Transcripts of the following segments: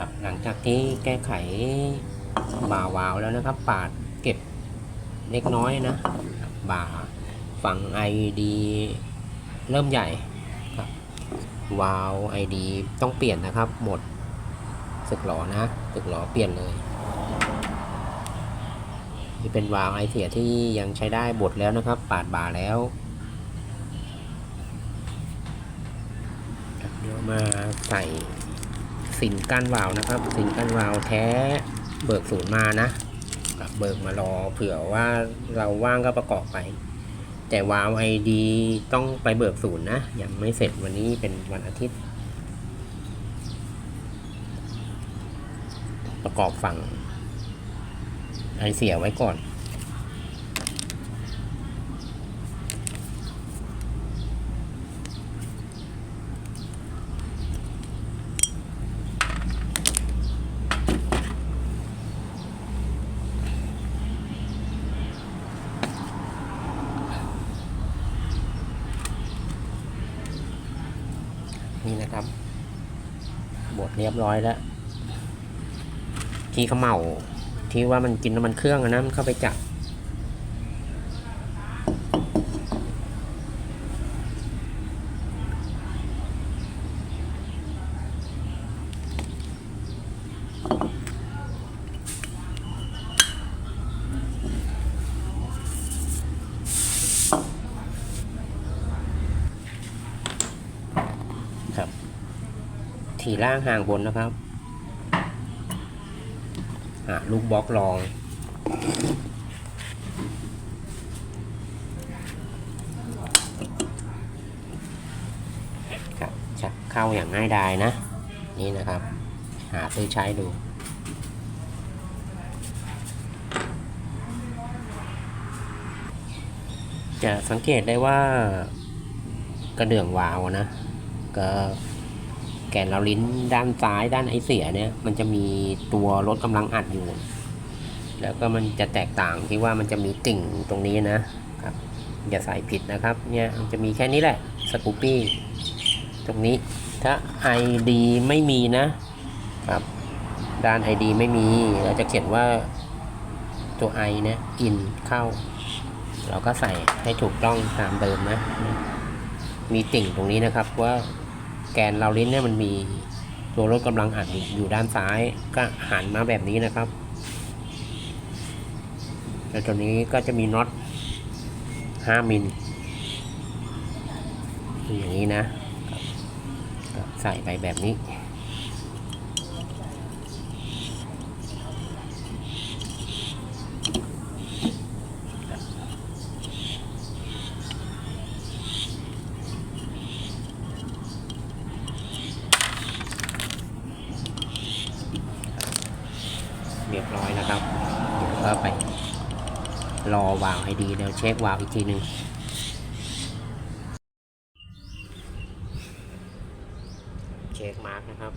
ครับ หลังจากที่แก้ไขบ่าวาวแล้วนะครับ ปาดเก็บเล็กน้อยนะ บ่าฝั่ง ID เริ่มใหญ่ครับวาล์ว ID ต้องเปลี่ยนนะครับ หมดสึกหลอนะสึกหลอเปลี่ยนเลยนี่เป็นวาวไอเสียที่ยังใช้ได้บดแล้วนะครับ ปาดบ่าแล้วเดี๋ยวมาใส่ สินก้านวาวนะครับ สินก้านวาวแท้เบิกศูนย์มานะเบิกมารอเผื่อว่าเราว่างก็ประกอบไป แต่วาวไอดีต้องไปเบิกศูนย์นะ ยังไม่เสร็จวันนี้เป็นวันอาทิตย์ ประกอบฝั่งไอเสียไว้ก่อน นี่นะครับ บดเรียบร้อยแล้ว ที่เขาเหมาที่ว่ามันกินน้ำมันเครื่องนะมันเข้าไปจับ ทีล่างห่างบนนะครับหาลูกบล็อกลอง ครับชักเข้าอย่างง่ายดายนะ นี่นะครับ หาซื้อใช้ดูจะสังเกตได้ว่ากระเดื่องวาวนะ ก็ แกนเราลิ้นด้านซ้ายด้านไอเสียเนี่ย มันจะมีตัวลดกำลังอัดอยู่ แล้วก็มันจะแตกต่างที่ว่ามันจะมีติ่งตรงนี้นะครับ อย่าใส่ผิดนะครับ เนี่ยมันจะมีแค่นี้แหละสกูปี้ตรงนี้ถ้า ID ไม่มีนะครับด้าน ID ไม่มีเราจะเขียนว่าตัว I เนี่ย in เข้า เราก็ใส่ให้ถูกต้องตามเดิมนะ มีติ่งตรงนี้นะครับว่า แกนเราลิ้นเนี่ยมันมีตัวรถกำลังอัดอยู่ด้านซ้ายก็หันมาแบบนี้นะครับแล้วตัวนี้ก็จะมีน็อต5มิลอย่างนี้นะ ใส่ไปแบบนี้ เรียบร้อยนะครับ เดี๋ยวก็ไป รอวาวให้ดีเดี๋ยวเช็ควาวอีกทีหนึ่งเช็คมาร์กนะครับ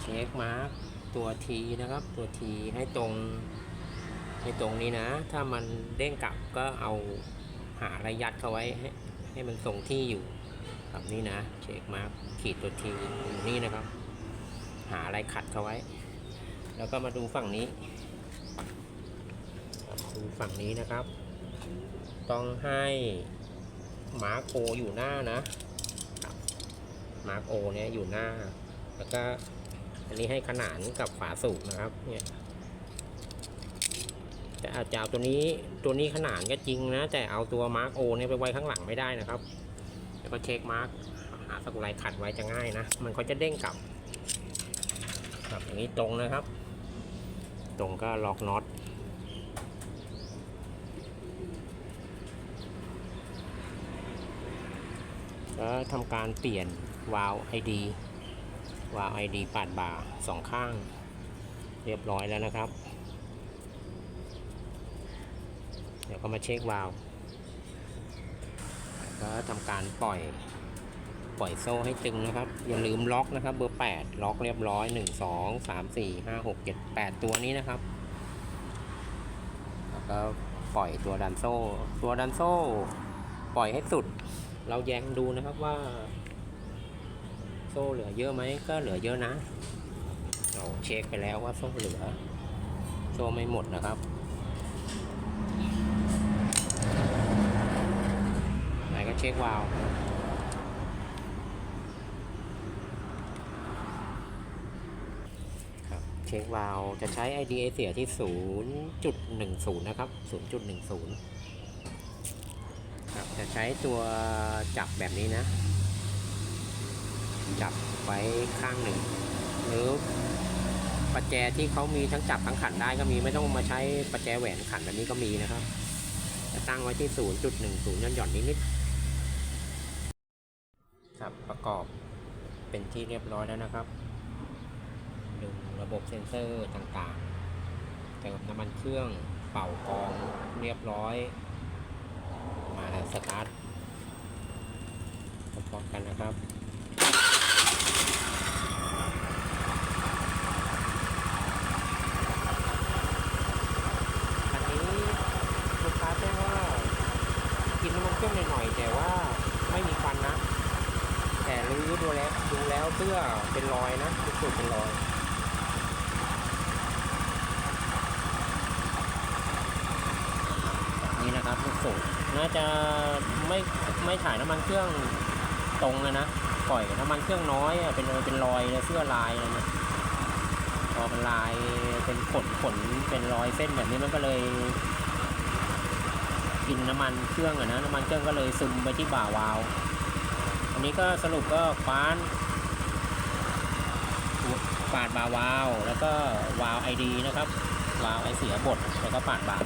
เช็คมาร์กตัวทีนะครับ ตัวทีให้ตรงให้ตรงนี้นะ ถ้ามันเด้งกลับก็เอาหาอะยัดเข้าไว้ให้ให้มันทรงที่อยู่แบบนี้นะ เช็คมาร์กขีดตัวทีอยู่นี่นะครับ หาอะไรขัดเขาไว้ แล้วก็มาดูฝั่งนี้ ดูฝั่งนี้นะครับ ต้องให้มาร์กโออยู่หน้านะมาร์กโอเนี่ยอยู่หน้า แล้วก็อันนี้ให้ขนานกับฝาสูบนะครับ เนี่ยแต่อาจจะเอาตัวนี้ตัวนี้ขนานก็จริงนะ แต่เอาตัวมาร์กโอเนี่ยไปไว้ข้างหลังไม่ได้นะครับแล้วก็เช็คมาร์กหาสกุลไรขัดไว้จะง่ายนะ มันก็จะเด้งกลับครับอย่างนี้ตรงนะครับ ตรงก็ล็อกน็อต แล้วทำการเปลี่ยนวาล์วไอดีวาล์วไอดีปาดบ่าสองข้าง เรียบร้อยแล้วนะครับ เดี๋ยวก็มาเช็ควาล์วก็ทำการปล่อยปล่อยโซ่ให้ตึงนะครับ อย่าลืมล็อกนะครับ เบอร์ 8 ล็อกเรียบร้อย 1 2 3 4 5 6 7 8 ตัวนี้นะครับ แล้วก็ปล่อยตัวดันโซ่ ตัวดันโซ่ ปล่อยให้สุด เราแยงดูนะครับว่า โซ่เหลือเยอะไหมก็เหลือเยอะนะ เราเช็คไปแล้วว่าโซ่เหลือ โซ่ไม่หมดนะครับไหนก็เช็ควาล์วครับเช็ควาล์วจะใช้ IDA เสียที่ 0.10 นะครับ 0.10 จะใช้ตัวจับแบบนี้นะ จับไว้ข้างหนึ่ง หรือประแจที่เขามีทั้งจับทั้งขันได้ก็มีไม่ต้องมาใช้ประแจแหวนขันแบบนี้ก็มีนะครับ จะตั้งไว้ที่ 0.10ย่อนหย่อนนิดๆครับประกอบเป็นที่เรียบร้อยแล้วนะครับดึงระบบเซ็นเซอร์ต่างๆเติมน้ำมันเครื่องเป่ากองเรียบร้อย สตาร์ทพร้อมกันนะครับอันนี้ลูกค้าแจ้งว่ากินน้ำมันเครื่องหน่อยๆแต่ว่าไม่มีควันนะ แต่รื้อดูแล้วดูแล้วเสื้อเป็นรอยนะทุกจุดเป็นรอยนี่นะครับลูกสูบ น่าจะไม่ไม่ถ่ายน้ำมันเครื่องตรงเลยนะปล่อยน้ำมันเครื่องน้อยเป็นเป็นรอยเสื้อลายอะไรเนี่ยพอเป็นลายเป็นขนขนเป็นรอยเส้นแบบนี้มันก็เลย กินน้ำมันเครื่องอะนะน้ำมันเครื่องก็เลยซึมไปที่บ่าวาล์วอันนี้ก็สรุปก็คว้านปาดบ่าวาล์วแล้วก็วาล์วไอดีนะครับ วาล์วไอเสียบดแล้วก็ปาดบ่า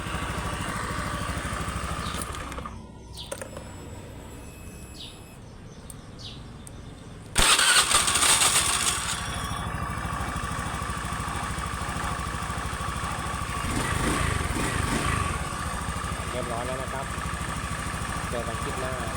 เรียบร้อยแล้วนะครับ เจอกันคลิปหน้า